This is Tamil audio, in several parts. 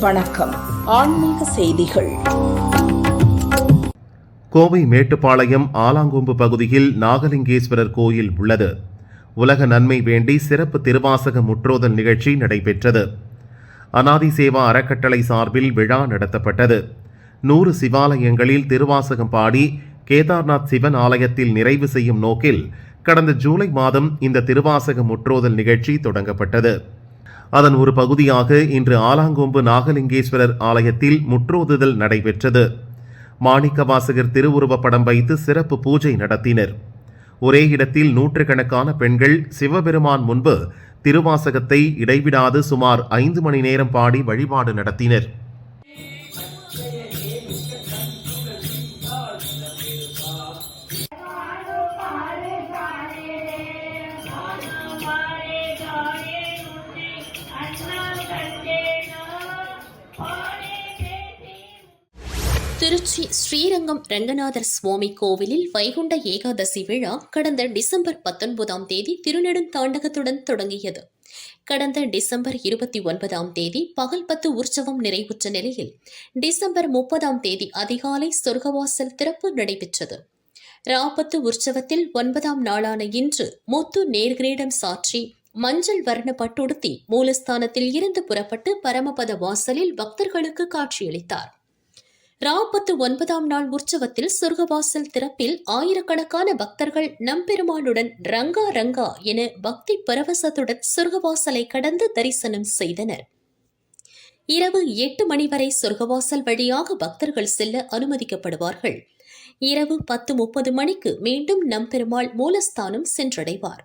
வணக்கம். ஆன்மீக செய்திகள். கோவை மேட்டுப்பாளையம் ஆலாங்கொம்பு பகுதியில் நாகலிங்கேஸ்வரர் கோயில் உள்ளது. உலக நன்மை வேண்டி சிறப்பு திருவாசக முற்றோதல் நிகழ்ச்சி நடைபெற்றது. அனாதி சேவா அறக்கட்டளை சார்பில் விழா நடத்தப்பட்டது. நூறு சிவாலயங்களில் திருவாசகம் பாடி கேதார்நாத் சிவன் ஆலயத்தில் நிறைவு செய்யும் நோக்கில் கடந்த ஜூலை மாதம் இந்த திருவாசக முற்றோதல் நிகழ்ச்சி தொடங்கப்பட்டது. அதன் ஒரு பகுதியாக இன்று ஆலாங்கொம்பு நாகலிங்கேஸ்வரர் ஆலயத்தில் முற்றோதுதல் நடைபெற்றது. மாணிக்கவாசகர் திருவுருவப் படம் வைத்து சிறப்பு பூஜை நடத்தினர். ஒரே இடத்தில் நூற்றுக்கணக்கான பெண்கள் சிவபெருமான் முன்பு திருவாசகத்தை இடைவிடாது சுமார் ஐந்து மணி நேரம் பாடி வழிபாடு நடத்தினர். திருச்சி ஸ்ரீரங்கம் ரங்கநாதர் சுவாமி கோவிலில் வைகுண்ட ஏகாதசி விழா கடந்த டிசம்பர் பத்தொன்பதாம் தேதி திருநெடுந்தாண்டகத்துடன் தொடங்கியது. கடந்த டிசம்பர் இருபத்தி ஒன்பதாம் தேதி பகல் பத்து உற்சவம் நிறைவுற்ற நிலையில் டிசம்பர் முப்பதாம் தேதி அதிகாலை சொர்க்கவாசல் திறப்பு நடைபெற்றது. ராபத்து உற்சவத்தில் ஒன்பதாம் நாளான இன்று முத்து நேர்கிரீடம் சாற்றி மஞ்சள் வர்ண பட்டுடுத்தி மூலஸ்தானத்தில் இருந்து புறப்பட்டு பரமபத வாசலில் பக்தர்களுக்கு காட்சியளித்தார். ராபத்து ஒன்பதாம் நாள் உற்சவத்தில் சொர்க்கவாசல் திறப்பில் ஆயிரக்கணக்கான பக்தர்கள் நம்பெருமானுடன் ரங்கா ரங்கா என பக்தி பரவசத்துடன் சொர்க்கவாசலை கடந்து தரிசனம் செய்தனர். இரவு எட்டு மணி வரை சொர்க்கவாசல் வழியாக பக்தர்கள் செல்ல அனுமதிக்கப்படுவார்கள். இரவு பத்து முப்பது மணிக்கு மீண்டும் நம்பெருமாள் மூலஸ்தானம் சென்றடைவார்.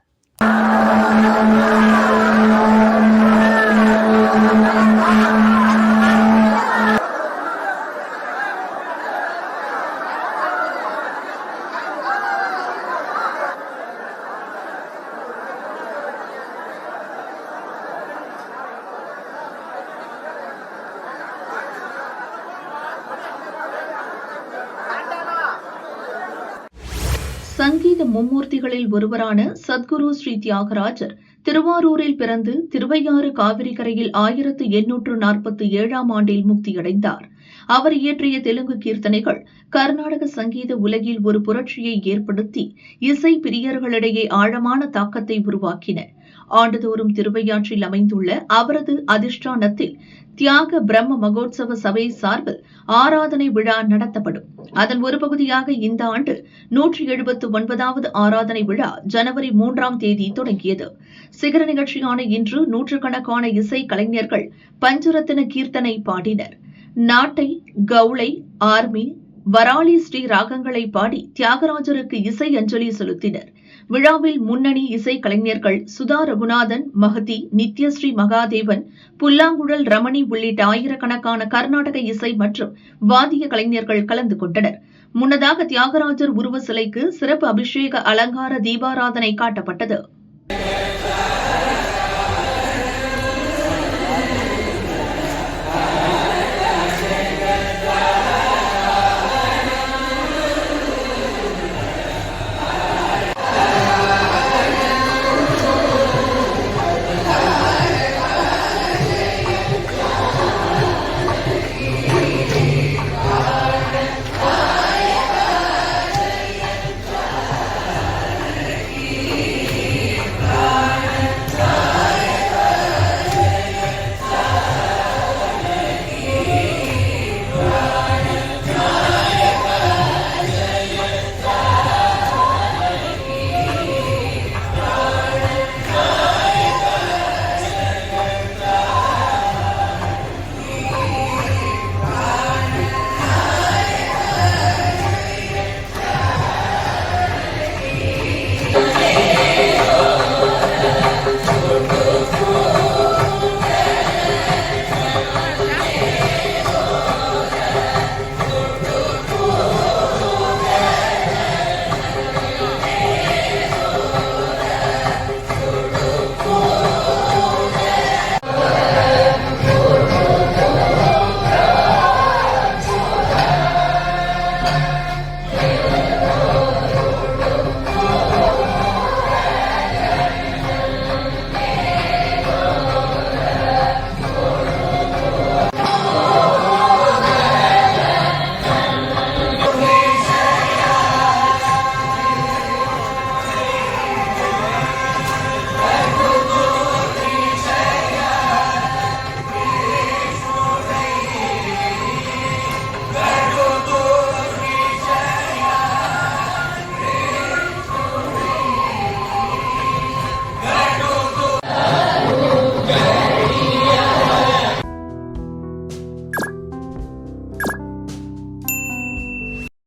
சங்கீத மும்மூர்த்திகளில் ஒருவரான சத்குரு ஸ்ரீ தியாகராஜர் திருவாரூரில் பிறந்து திருவையாறு காவிரி கரையில் ஆயிரத்து எண்ணூற்று நாற்பத்தி ஏழாம் ஆண்டில் முக்தியடைந்தார். அவர் இயற்றிய தெலுங்கு கீர்த்தனைகள் கர்நாடக சங்கீத உலகில் ஒரு புரட்சியை ஏற்படுத்தி இசை பிரியர்களிடையே ஆழமான தாக்கத்தை உருவாக்கின. ஆண்டுதோறும் திருவையாற்றில் அமைந்துள்ள அவரது அதிஷ்டானத்தில் தியாக பிரம்ம மகோத்சவ சபை சார்பில் ஆராதனை விழா நடத்தப்படும். அதன் ஒரு பகுதியாக இந்த ஆண்டு நூற்றி எழுபத்து ஒன்பதாவது ஆராதனை விழா ஜனவரி மூன்றாம் தேதி தொடங்கியது. சிகர நிகழ்ச்சியான இன்று நூற்றுக்கணக்கான இசை கலைஞர்கள் பஞ்சரத்தின கீர்த்தனை பாடினர். நாட்டை கவுளை ஆர்மி வராளி ஸ்ரீ ராகங்களை பாடி தியாகராஜருக்கு இசை அஞ்சலி செலுத்தினர். விழாவில் முன்னணி இசை கலைஞர்கள் சுதா ரகுநாதன் மகதி நித்யஸ்ரீ மகாதேவன் புல்லாங்குழல் ரமணி உள்ளிட்ட ஆயிரக்கணக்கான கர்நாடக இசை மற்றும் வாதிய கலைஞர்கள் கலந்து கொண்டனர். முன்னதாக தியாகராஜர் உருவ சிலைக்கு சிறப்பு அபிஷேக அலங்கார தீபாராதனை காட்டப்பட்டது.